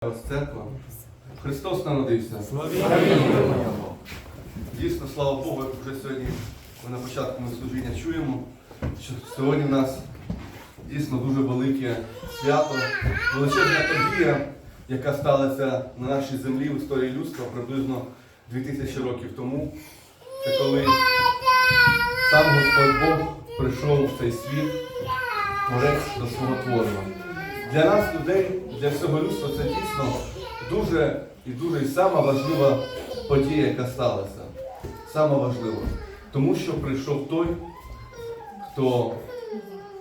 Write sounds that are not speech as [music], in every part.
Церква. Христос народився. Дійсно, слава Богу, як вже сьогодні ми на початку ми служіння чуємо, що сьогодні в нас дійсно дуже велике свято, величезна подія, яка сталася на нашій землі в історії людства приблизно 2000 років тому. Це коли сам Господь Бог прийшов в цей світ, творець до свого творення. Для нас, людей, для всього людства, це дійсно дуже і дуже і сама важлива подія, яка сталася. Сама важлива. Тому що прийшов той, хто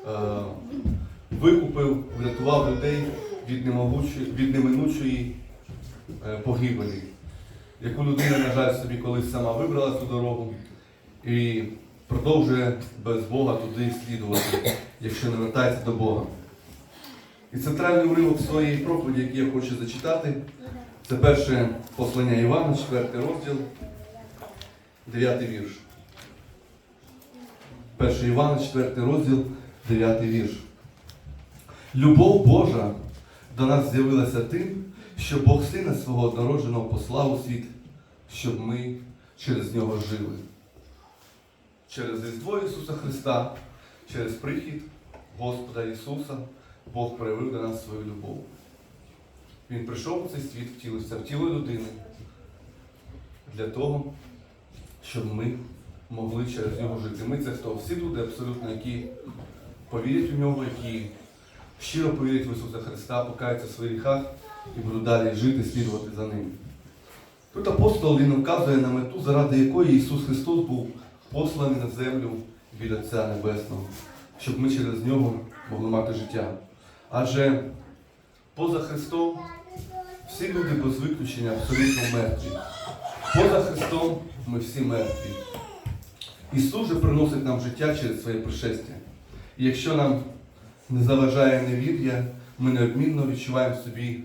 е, викупив, врятував людей від, від неминучої е, погибелі, яку людина, на жаль, собі колись сама вибрала цю дорогу і продовжує без Бога туди слідувати, якщо не вертається до Бога. І центральний уривок своєї проповіді, який я хочу зачитати, це перше послання Івана, 4 розділ, 9 вірш. Перше Івана, 4 розділ, 9 вірш. Любов Божа до нас з'явилася тим, що Бог Сина свого однородженого послав у світ, щоб ми через нього жили. Через Різдво Ісуса Христа, через прихід Господа Ісуса. Бог проявив до нас свою любов. Він прийшов у цей світ, втілився в тіло людини для того, щоб ми могли через нього жити. Ми це хто? Всі люди, абсолютно, які повірять у нього, які щиро повірять в Ісуса Христа, покаються в своїх гріхах і будуть далі жити, слідувати за ним. Тут апостол він вказує на мету, заради якої Ісус Христос був посланий на землю від Отця Небесного, щоб ми через нього могли мати життя. Адже поза Христом всі люди без виключення абсолютно мертві. Поза Христом ми всі мертві. Ісус же приносить нам життя через своє пришестя. І якщо нам не заважає невір'я, ми неодмінно відчуваємо собі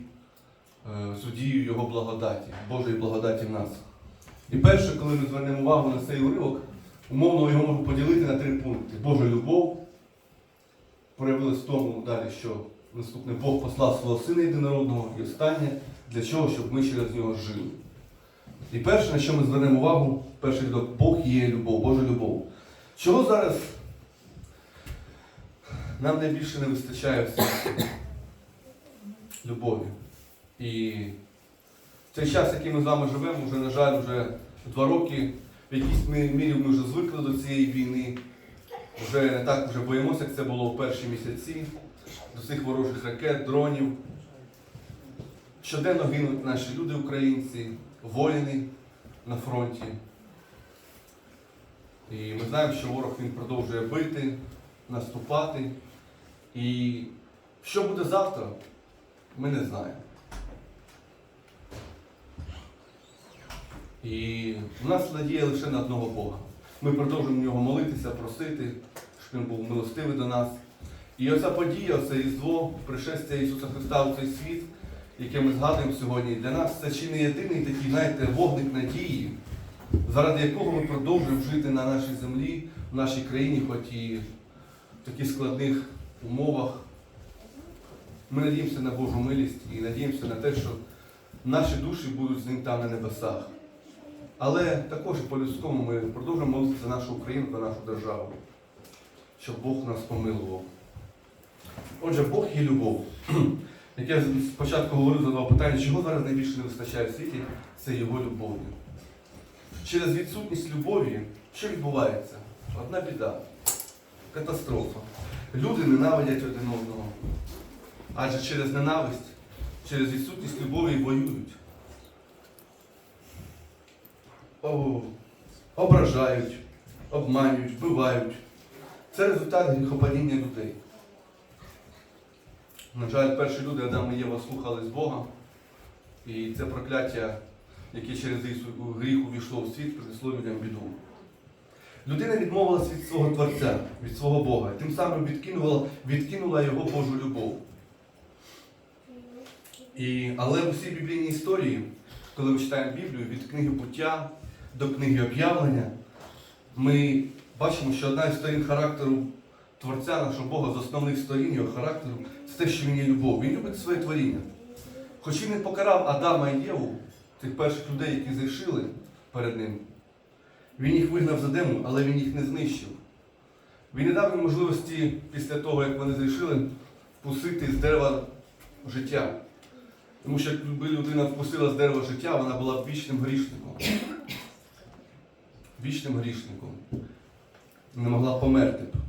е, судію Його благодаті, Божої благодаті в нас. І перше, коли ми звернемо увагу на цей уривок, умовно його можу поділити на три пункти. Божа любов, проявилась в тому далі, що наступне Бог послав свого Сина єдинородного і останнє для чого, щоб ми через нього жили. І перше, на що ми звернемо увагу, перший відок, Бог є любов, Божа любов. Чого зараз нам найбільше не вистачає? Любові. І цей час, який ми з вами живемо, вже, на жаль, вже два роки, в якійсь мірі ми вже звикли до цієї війни. Вже не так вже боїмося, як це було в перші місяці, до цих ворожих ракет, дронів. Щоденно гинуть наші люди, українці, воїни на фронті. І ми знаємо, що ворог він продовжує бити, наступати. І що буде завтра, ми не знаємо. І в нас надія лише на одного Бога. Ми продовжуємо в нього молитися, просити, щоб він був милостивий до нас. І оця подія, це Різдво, пришестя Ісуса Христа у цей світ, яке ми згадуємо сьогодні, для нас це чи не єдиний такий, знаєте, вогник надії, заради якого ми продовжуємо жити на нашій землі, в нашій країні, хоч і в таких складних умовах. Ми надіємося на Божу милість і надіємося на те, що наші душі будуть з ним там на небесах. Але також по-людському ми продовжуємо молитися за нашу Україну, за нашу державу, щоб Бог нас помилував. Отже, Бог є любов. [clears throat] Як я спочатку говорив, задавав питання, чого зараз найбільше не вистачає в світі, це його любові. Через відсутність любові, що відбувається? Одна біда, катастрофа. Люди ненавидять один одного. Адже через ненависть, через відсутність любові воюють. О, ображають, обманюють, вбивають. Це результат гріхопадіння людей. На жаль, перші люди Адам і Єва слухались Бога, і це прокляття, яке через гріх увійшло в світ, принесло людям біду. Людина відмовилась від свого Творця, від свого Бога, і тим самим відкинула, відкинула його Божу любов. І, але в усій біблійній історії, коли ми читаємо Біблію, від книги буття до книги об'явлення, ми бачимо, що одна із сторін характеру Творця нашого Бога, з основних сторін його характеру, це те, що він є любов. Він любить своє творіння. Хоч він не покарав Адама і Єву, тих перших людей, які зайшли перед ним, він їх вигнав з Едему, але він їх не знищив. Він не дав їм можливості після того, як вони зайшли, вкусити з дерева життя. Тому що якби людина вкусила з дерева життя, вона була б вічним грішником. Вічним грішником. Не могла померти б.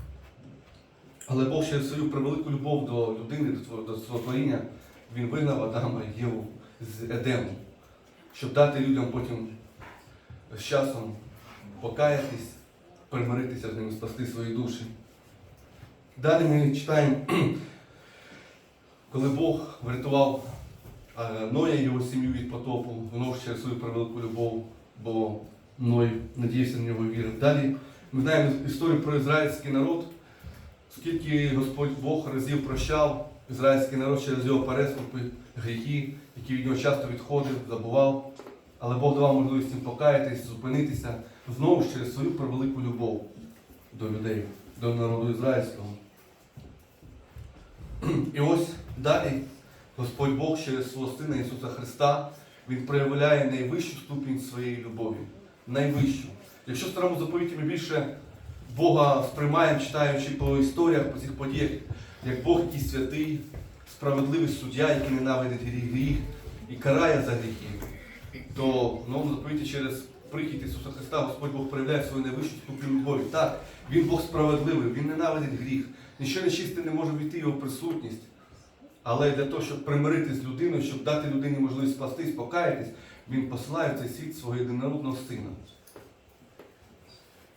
Але Бог через свою превелику любов до людини, до свого, він вигнав Адама і Єву з Едему, щоб дати людям потім з часом покаятись, примиритися з ними, спасти свої душі. Далі ми читаємо, [clears throat] коли Бог врятував е, Ноя і його сім'ю від потопу, знову ж через свою превелику любов, бо Ной надіявся на нього вірив. Далі ми знаємо історію про ізраїльський народ, скільки Господь Бог разів прощав ізраїльський народ через його переступи, гріхи, які від нього часто відходив, забував. Але Бог давав можливість їм покаятись, зупинитися знову ж через свою превелику любов до людей, до народу ізраїльського. І ось далі Господь Бог через свого Сина Ісуса Христа Він проявляє найвищу ступінь своєї любові. Найвищу. Якщо в старому заповіті ми більше Бога сприймаємо, читаючи по історіях, по цих подіях, як Бог який святий, справедливий суддя, який ненавидить гріх і карає за гріхи, то в новому заповіті через прихід Ісуса Христа Господь Бог проявляє свою найвищу ступінь любові. Так, Він Бог справедливий, Він ненавидить гріх. Ніщо нечисте не може війти його присутність. Але для того, щоб примирити з людиною, щоб дати людині можливість спастись, покаятись, він посилає в цей світ свого єдинородного сина.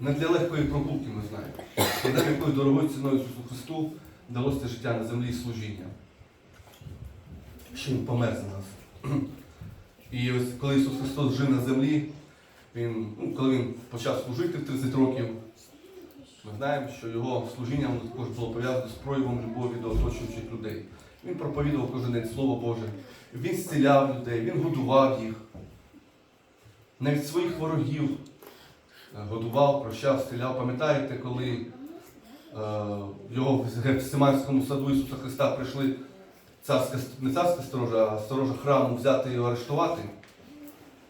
Не для легкої прогулки ми знаємо. І нам якою дорогою ціною Ісусу Христу вдалося життя на землі і служіння. Що Він помер за нас. І ось коли Ісус Христос жив на землі, він, ну, коли Він почав служити в 30 років, ми знаємо, що його служіння також було пов'язане з проявом любові до оточуючих людей. Він проповідував кожен день Слово Боже, він зціляв людей, він годував їх. Навіть своїх ворогів годував, прощав, зціляв. Пам'ятаєте, коли е, його в Гефсиманському саду Ісуса Христа прийшли царська, не царська сторожа, а сторожа храму взяти і арештувати?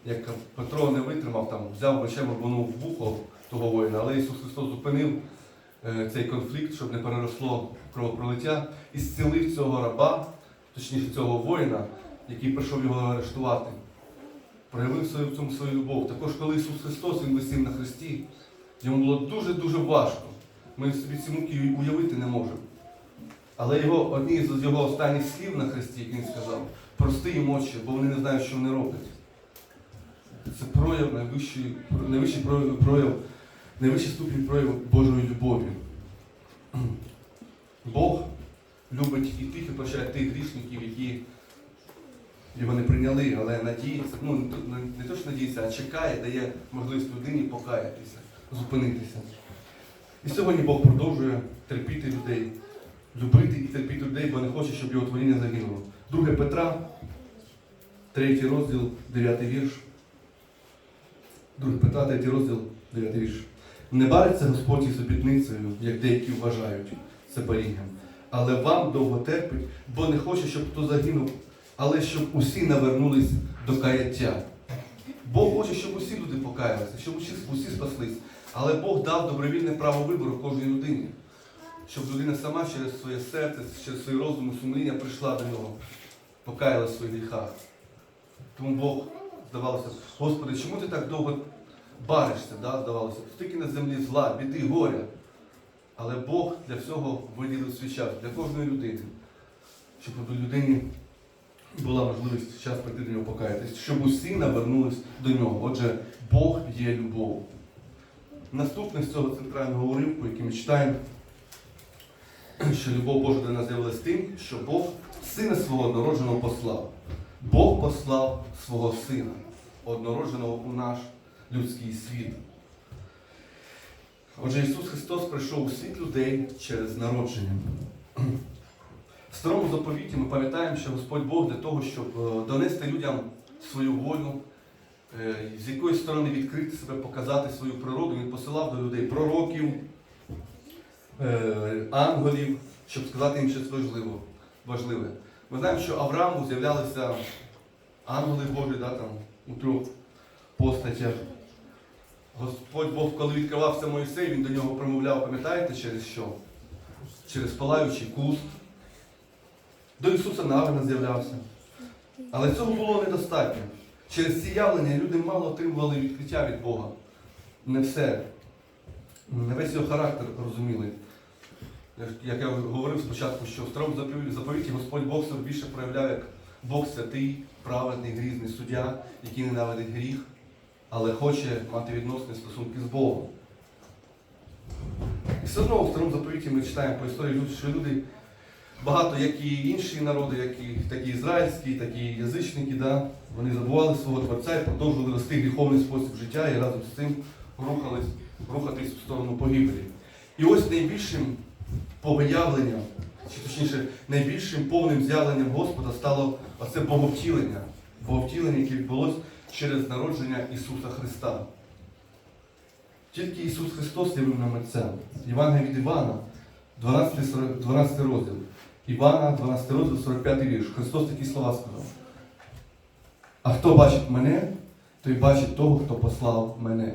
Як Петро не витримав, там, взяв мечем, рвонув в вухо того воїна, але Ісус Христос зупинив е, цей конфлікт, щоб не переросло кровопролиття, і зцілив цього раба, точніше цього воїна, який прийшов його арештувати. Проявив свою, в цьому свою любов. Також, коли Ісус Христос Він висів на хресті, йому було дуже-дуже важко. Ми собі ці муки уявити не можемо. Але його, одні з його останніх слів на хресті, як він сказав, прости їм очі, бо вони не знають, що вони роблять. Це прояв найвищий, найвищий прояв, прояв, найвищий ступінь прояву Божої любові. Бог любить і тих, і прощає тих грішників, які його не прийняли, але надіється, ну не, то- що надіється, а чекає, дає можливість людині покаятися, зупинитися. І сьогодні Бог продовжує терпіти людей, любити і терпіти людей, бо не хоче, щоб його творіння загинуло. 2 Петра, 3 розділ, 9 вірш. 2 Петра, 3 розділ, 9 вірш. Не бариться Господь із обітницею, як деякі вважають це парінням. Але вам довго терпить, бо не хоче, щоб хто загинув, але щоб усі навернулись до каяття. Бог хоче, щоб усі люди покаялися, щоб усі, усі спаслись. Але Бог дав добровільне право вибору кожній людині, щоб людина сама через своє серце, через свій розум і сумління прийшла до нього, покаялась в своїх гріхах. Тому Бог, здавалося, Господи, чому ти так довго баришся, да, здавалося, стільки на землі зла, біди, горя. Але Бог для всього виділив свій час, для кожної людини, щоб людині була можливість час прийти до нього покаятись, щоб усі навернулись до нього. Отже, Бог є любов. Наступне з цього центрального уривку, який ми читаємо, що любов Божа до нас з'явилась тим, що Бог сина свого однородженого послав. Бог послав свого сина, однородженого у наш людський світ. Отже, Ісус Христос прийшов у світ людей через народження. Старому заповіті ми пам'ятаємо, що Господь Бог для того, щоб е, донести людям свою волю, е, з якої сторони відкрити себе, показати свою природу, Він посилав до людей пророків, е, ангелів, щоб сказати їм щось важливе. Ми знаємо, що Аврааму з'являлися ангели Божі, да, там, у трьох постатях. Господь Бог, коли відкривався Моїсей, він до нього промовляв, пам'ятаєте, через що? Через палаючий куст. До Ісуса Навина з'являвся. Але цього було недостатньо. Через ці явлення люди мало отримували відкриття від Бога. Не все. Не весь його характер розуміли. Як я говорив спочатку, що в старому заповіті Господь Бог себе більше проявляє як Бог святий, праведний, грізний суддя, який ненавидить гріх, але хоче мати відносні стосунки з Богом. І все одно в старому заповіті ми читаємо по історії, що люди багато, як і інші народи, як і такі ізраїльські, так і язичники, да, вони забували свого Творця і продовжували вести гріховний спосіб життя і разом з цим рухались, рухатись в сторону погибелі. І ось найбільшим повиявленням, чи точніше, найбільшим повним з'явленням Господа стало оце боговтілення. Боговтілення, яке відбулося через народження Ісуса Христа. Тільки Ісус Христос явив нам Отця. Євангелія від Івана, 12, 12 розділ. Івана, 12 розділ, 45 вірш. Христос такі слова сказав. А хто бачить мене, той бачить того, хто послав мене.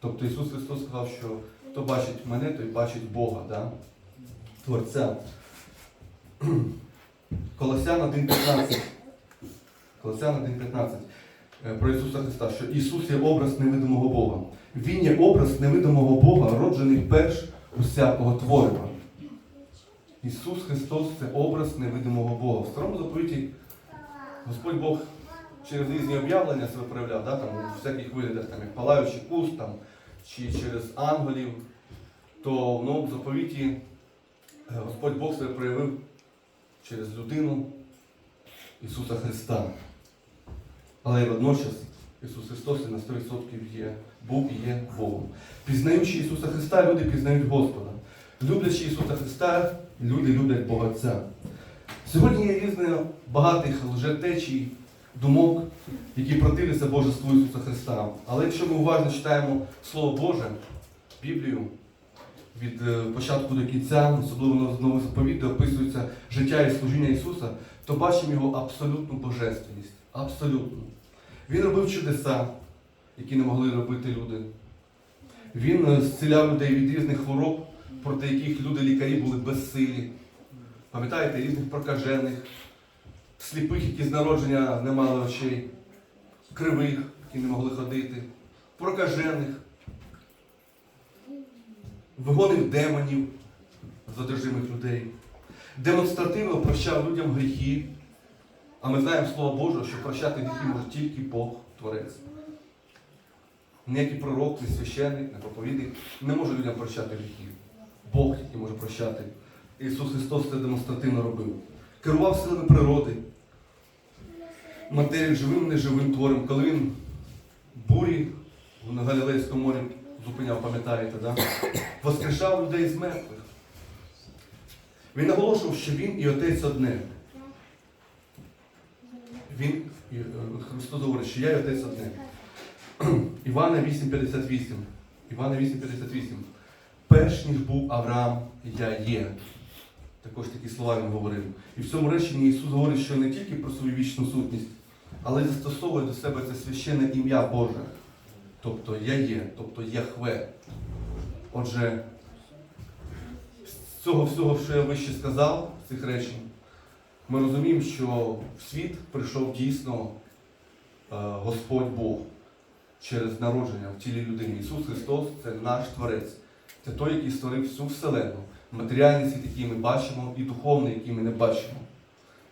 Тобто Ісус Христос сказав, що хто бачить мене, той бачить Бога, да? Творця. [clears throat] Колосян 1.15. Колосян 1.15 е, про Ісуса Христа, що Ісус є образ невидимого Бога. Він є образ невидимого Бога, роджений перш усякого творива. Ісус Христос це образ невидимого Бога. В старому заповіті Господь Бог через різні об'явлення себе проявляв, да, там, у всяких виглядах, там, як палаючий куст, там, чи через ангелів, то в заповіті е, Господь Бог себе проявив через людину Ісуса Христа. Але водночас Ісус Христос на 100% є, був і є Богом. Пізнаючи Ісуса Христа, люди пізнають Господа. Люблячи Ісуса Христа, люди люблять Бога Отця. Сьогодні є різне багатих лжетечій, думок, які противляться Божеству Ісуса Христа. Але якщо ми уважно читаємо Слово Боже, Біблію, від е, початку до кінця, особливо на новому заповіті, де описується життя і служіння Ісуса, то бачимо його абсолютну божественність. Абсолютну. Він робив чудеса, які не могли робити люди. Він е, зціляв людей від різних хвороб, проти яких люди-лікарі були безсилі. Пам'ятаєте, різних прокажених, сліпих, які з народження не мали очей, кривих, які не могли ходити, прокажених, вигонив демонів з одержимих людей, демонстративно прощав людям гріхи. А ми знаємо Слово Боже, що прощати гріхи може тільки Бог Творець. Ніякий пророк, ні священник, не проповідник не може людям прощати гріхи. Бог тільки може прощати. Ісус Христос це демонстративно робив. Керував силами природи, матерію живим, неживим твором. Коли він бурі на Галілейському морі зупиняв, пам'ятаєте, да? воскрешав людей з мертвих. Він наголошував, що він і Отець одне. Він, е, Христос говорить, що я і Отець одне. [clears throat] Івана 8,58. Івана 8,58. Перш ніж був Авраам, я є. Також такі слова він говорив. І в цьому реченні Ісус говорить, що не тільки про свою вічну сутність, але й застосовує до себе це священне ім'я Боже. Тобто я є, тобто Яхве. Отже, з цього всього, що я вище сказав, з цих речень, ми розуміємо, що в світ прийшов дійсно е, Господь Бог через народження в тілі людини. Ісус Христос це наш Творець. Це той, який створив всю Вселену, матеріальний світ, який ми бачимо, і духовний, який ми не бачимо.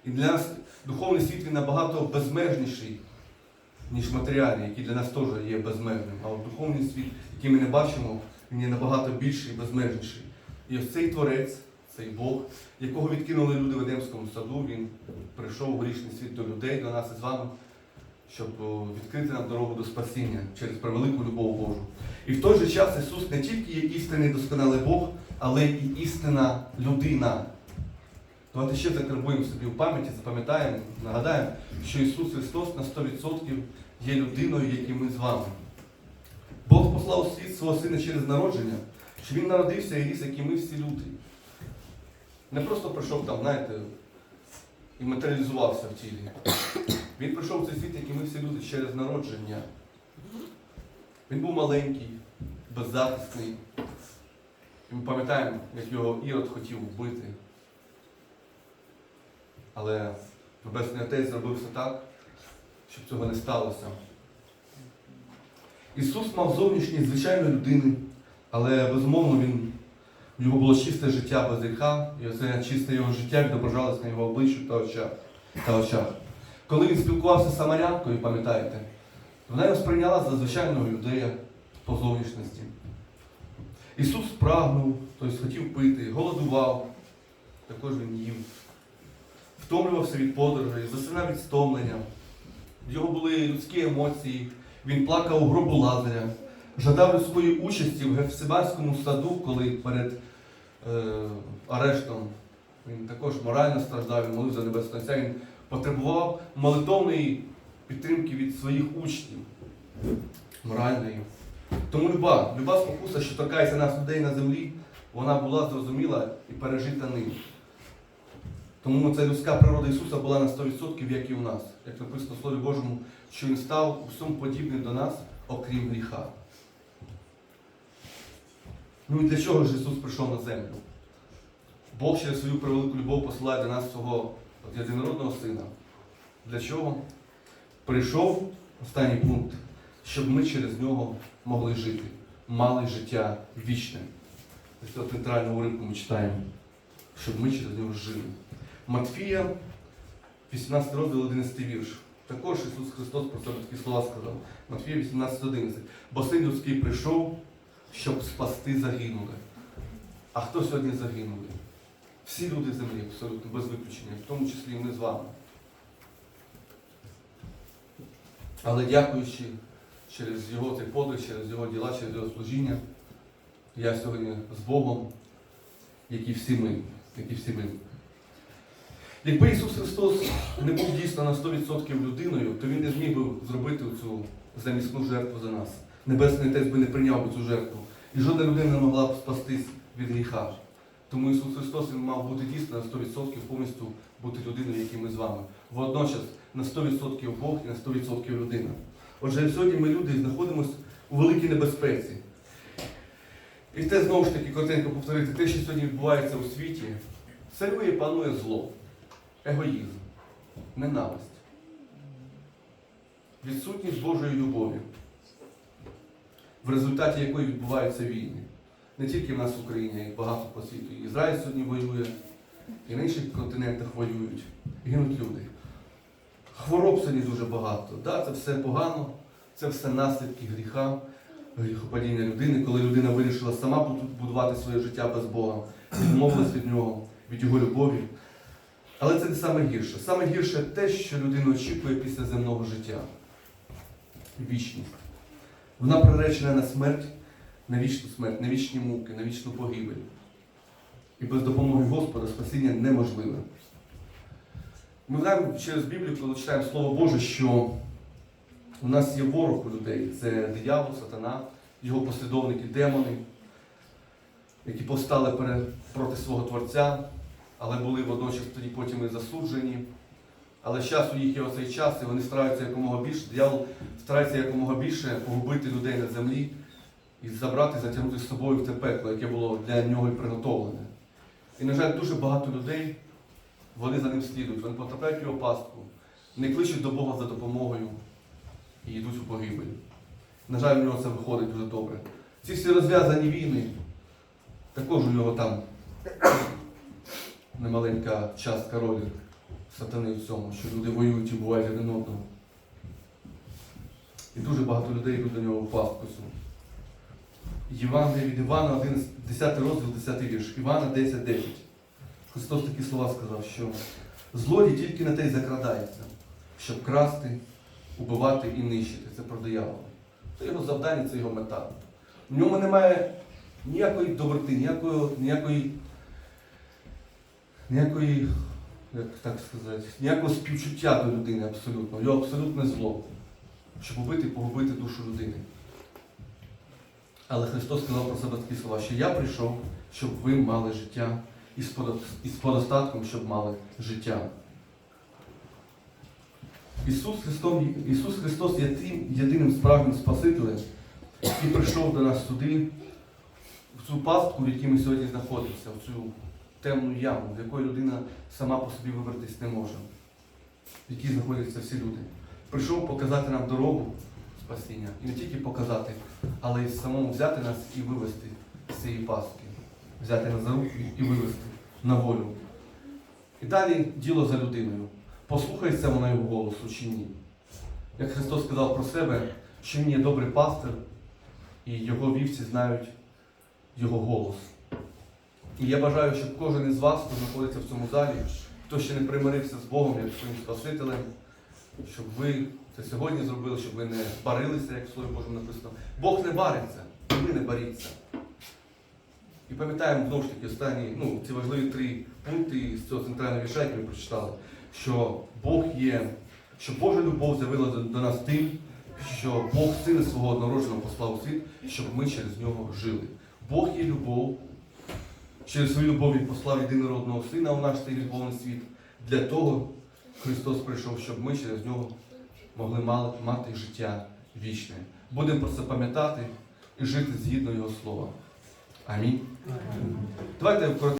І для нас духовний світ він набагато безмежніший, ніж матеріальний, який для нас теж є безмежним. А от духовний світ, який ми не бачимо, він є набагато більший і безмежніший. І ось цей творець, цей Бог, якого відкинули люди в Едемському саду, він прийшов у грішний світ до людей, до нас із вами, щоб відкрити нам дорогу до спасіння через превелику любов Божу. І в той же час Ісус не тільки є істинний досконалий Бог, але і істинна людина. Давайте ще закарбуємо собі в пам'яті, запам'ятаємо, нагадаємо, що Ісус Христос на 100% є людиною, як і ми з вами. Бог послав у світ свого сина через народження, що Він народився і ріс, як і ми всі люди. Не просто прийшов там, знаєте, і матеріалізувався в тілі. Він прийшов в цей світ, як і ми всі люди, через народження. Він був маленький, беззахисний. І ми пам'ятаємо, як його Ірод хотів вбити. Але Небесний Отець зробив все так, щоб цього не сталося. Ісус мав зовнішність звичайної людини, але безумовно він, в нього було чисте життя без гріха, і оце чисте його життя відображалось на його обличчю та очах. Коли він спілкувався з Самарянкою, пам'ятаєте, вона його сприйняла за звичайного юдея по зовнішності. Ісус прагнув, тобто хотів пити, голодував, також він їв, втомлювався від подорожей, засинав від стомлення. В його були людські емоції, він плакав у гробу Лазаря, жадав людської участі в Гефсиманському саду, коли перед е, арештом він також морально страждав, він молив за Отця, він потребував молитовної підтримки від своїх учнів, моральної. Тому люба, люба спокуса, що торкається нас людей на землі, вона була зрозуміла і пережита ним. Тому ця людська природа Ісуса була на 100%, як і у нас. Як написано в Слові Божому, що Він став у всьому подібним до нас, окрім гріха. Ну і для чого ж Ісус прийшов на землю? Бог через свою превелику любов посилає до нас свого от єдинородного Сина. Для чого? Прийшов останній пункт, щоб ми через нього могли жити, мали життя вічне. Цього центрального уривку ми читаємо, щоб ми через нього жили. Матфія, 18 розділ, 11 вірш. Також Ісус Христос про себе такі слова сказав. Матфія 18.11. Бо син людський прийшов, щоб спасти загинули. А хто сьогодні загинули? Всі люди землі, абсолютно, без виключення, в тому числі і ми з вами. Але дякуючи через його цей подвиг, через його діла, через його служіння, я сьогодні з Богом, як і всі ми, як і всі ми. Якби Ісус Христос не був дійсно на 100% людиною, то Він не зміг би зробити цю замісну жертву за нас. Небесний Отець би не прийняв би цю жертву. І жодна людина не могла б спастись від гріха. Тому Ісус Христос він мав бути дійсно на 100% повністю бути людиною, як і ми з вами. Водночас на 100% Бог і на 100% людина. Отже, сьогодні ми люди знаходимося у великій небезпеці. І те знову ж таки коротенько повторити, те, що сьогодні відбувається у світі, царює панує зло, егоїзм, ненависть, відсутність Божої любові, в результаті якої відбуваються війни. Не тільки в нас в Україні, а й багато по світу. Ізраїль сьогодні воює, і на інших континентах воюють, гинуть люди. Хвороб сьогодні дуже багато. Да, це все погано, це все наслідки гріха, гріхопадіння людини, коли людина вирішила сама будувати своє життя без Бога, відмовилась від нього, від його любові. Але це не саме гірше. Саме гірше те, що людина очікує після земного життя. Вічність. Вона приречена на смерть, на вічну смерть, на вічні муки, на вічну погибель. І без допомоги Господа спасіння неможливе. Ми знаємо через Біблію, коли читаємо Слово Боже, що у нас є ворог у людей. Це диявол, сатана, його послідовники, демони, які повстали проти свого Творця, але були водночас тоді потім і засуджені. Але з часу їх є оцей час, і вони стараються якомога більше, диявол старається якомога більше погубити людей на землі і забрати, затягнути з собою в те пекло, яке було для нього приготовлене. І, на жаль, дуже багато людей, вони за ним слідують, вони потрапляють в його пастку, не кличуть до Бога за допомогою і йдуть у погибель. На жаль, у нього це виходить дуже добре. Ці всі розв'язані війни, також у нього там немаленька частка ролі сатани в цьому, що люди воюють і бувають один одного. І дуже багато людей йдуть до нього в пастку. Євангелія від Івана, 11, 10 розділ, 10 вірш. Івана 10, 10. Христос такі слова сказав, що злодій тільки на те й закрадається, щоб красти, убивати і нищити. Це про диявола. Це його завдання, це його мета. В ньому немає ніякої доброти, ніякої, ніякої, ніякої, як так сказати, ніякого співчуття до людини абсолютно. Його абсолютне зло, щоб убити і погубити душу людини. Але Христос сказав про себе такі слова, що я прийшов, щоб ви мали життя і з подостатком, щоб мали життя. Ісус, Христом, Ісус Христос є тим єдиним справжнім Спасителем, який прийшов до нас сюди, в цю пастку, в якій ми сьогодні знаходимося, в цю темну яму, в якої людина сама по собі вибратись не може, в якій знаходяться всі люди. Прийшов показати нам дорогу спасіння. І не тільки показати, але й самому взяти нас і вивести з цієї пастки, взяти нас за руки і вивести на волю. І далі діло за людиною. Послухається вона його голосу чи ні. Як Христос сказав про себе, що Він є добрий пастир, і його вівці знають його голос. І я бажаю, щоб кожен із вас, хто знаходиться в цьому залі, хто ще не примирився з Богом як своїм Спасителем, щоб ви це сьогодні зробили, щоб ви не барилися, як в Слові Божому написано. Бог не бариться, ви не баріться. І пам'ятаємо знову ж таки останні, ну, ці важливі три пункти з цього центрального вірша, який ми прочитали, що Бог є, що Божа любов з'явила до, нас тим, що Бог сина свого однородженого послав у світ, щоб ми через нього жили. Бог є любов. Через свою любов Він послав єдинородного сина у наш цей гріховний світ. Для того Христос прийшов, щоб ми через нього могли мати життя вічне. Будемо про це пам'ятати і жити згідно Його слова. Амінь. Давайте коротко